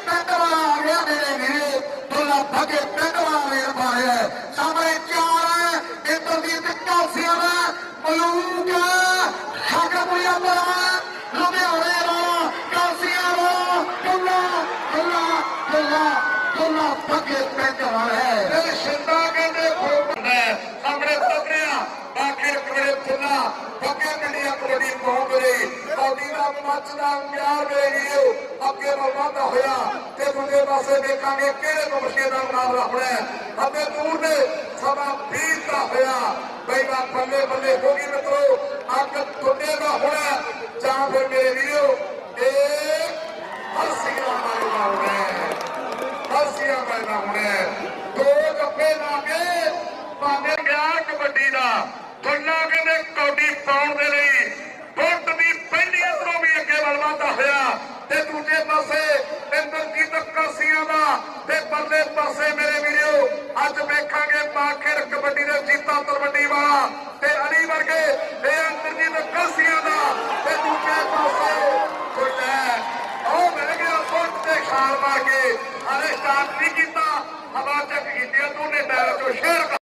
ਪਿੰਡ ਵਾਲਾ। ਆ ਗਿਆ ਮੇਰੇ ਵੀਰੇ ਦੁੱਲਾ ਫਕੇ ਪਿੰਡ ਵਾਲਾ ਪਾਇਆ ਸਾਹਮਣੇ ਚਾਰ ਹੈ ਇੰਦਰਜੀਤ ਕਾਸੀਆਂ ਦਾ ਮਲੂਕ ਹਾਕਮੁਲਿਆ ਬਰਾ ਲੁਧਿਆਣੇ ਵਾਲਾ ਕਾਸੀਆਂ ਵਾਲਾ ਦੁੱਲਾ ਦੁੱਲਾ ਦੁੱਲਾ ਦੁੱਲਾ ਫਕੇ ਪਿੰਡ ਹੈ ਇਹ ਸ਼ਿੰਦਾ ਕਹਿੰਦੇ ਖੋਪਦਾ ਸਾਹਮਣੇ ਤਗੜਿਆ ਆਖਿਰ ਕਰੇ ਫੁੱਲਾ ਫੱਕੇ ਕੰਡੀਆਂ ਕਬੱਡੀ ਪਹੁੰਚ ਗਈ ਕੌਡੀ ਦਾ ਮੱਚਦਾ ਪਿਆਰ ਮੇਰੇ ਅੱਗੇ ਵੱਲ ਵਧਦਾ ਹੋਇਆ ਤੇ ਦੂਜੇ ਪਾਸੇ ਦੇਖਾਂਗੇ ਕਿਹੜੇ ਮੁਰਸ਼ੇ ਦਾ ਨਾਮ ਰੱਖਣਾ ਅਤੇ ਦੂਰ ਦੇ ਸਭਾ 20 ਦਾ ਹੋਇਆ। ਬਈ ਬਾ ਬੱਲੇ ਬੱਲੇ ਹੋ ਗਈ ਮਿੱਤਰੋ, ਅੱਗ ਤੁਹਾਡੇ ਦਾ ਹੋਣਾ ਜਾਂ ਫਿਰ ਮੇਰੇ ਵੀਰੋ, ਇਹ ਹਰ ਸਿੰਘਾਂ ਹੋਣਾ ਹੈ। ਹਸੀਆਂ ਪੈਦਾ ਦੋ ਗੱਪੇ ਲਾ ਕੇ ਪਾਣੇ ਗਿਆ ਕਬੱਡੀ ਦਾ। ਤੁੰਨਾ ਕਹਿੰਦੇ ਕੌਡੀ ਪਾਉਣ ਦੇ ਲਈ ਬੁੱਟ ਦੀ ਪਹਿਲੀ ਅੰਦਰੋਂ ਵੀ ਅੱਗੇ ਵੱਲ ਵਧਦਾ ਹੋਇਆ ਤੇ ਦੂਜੇ ਪਾਸੇ ਇੰਦਰਜੀਤ ਕਾਸੀਆਂ ਦਾ ਤੇ ਪਰਲੇ ਪਾਸੇ ਮੇਰੇ ਵੀਰੋ, ਅੱਜ ਵੇਖਾਂਗੇ ਮਾਖਿਰ ਕਬੱਡੀ ਦੇ ਜੀਤਾ ਤਲਵੰਡੀ ਵਾਲਾ ਤੇ ਅਲੀ ਵਰਗੇ ਇਹ ਇੰਦਰਜੀਤ ਕਾਸੀਆਂ ਦਾ ਤੇ ਦੂਜੇ ਪਾਸੇ ਕੋਈ ਉਹ ਮਿਲ ਗਿਆ ਫੁੱਟ ਤੇ ਛਾਲ ਮਾਰ ਕੇ। ਹਲੇ ਸਟਾਰਟ ਨਹੀਂ ਕੀਤਾ, ਹਵਾ ਚੱਕ ਕੀਤੀ ਦੋਨੇ ਟਾਇਰਾਂ ਚੋਂ ਸ਼ੇਰ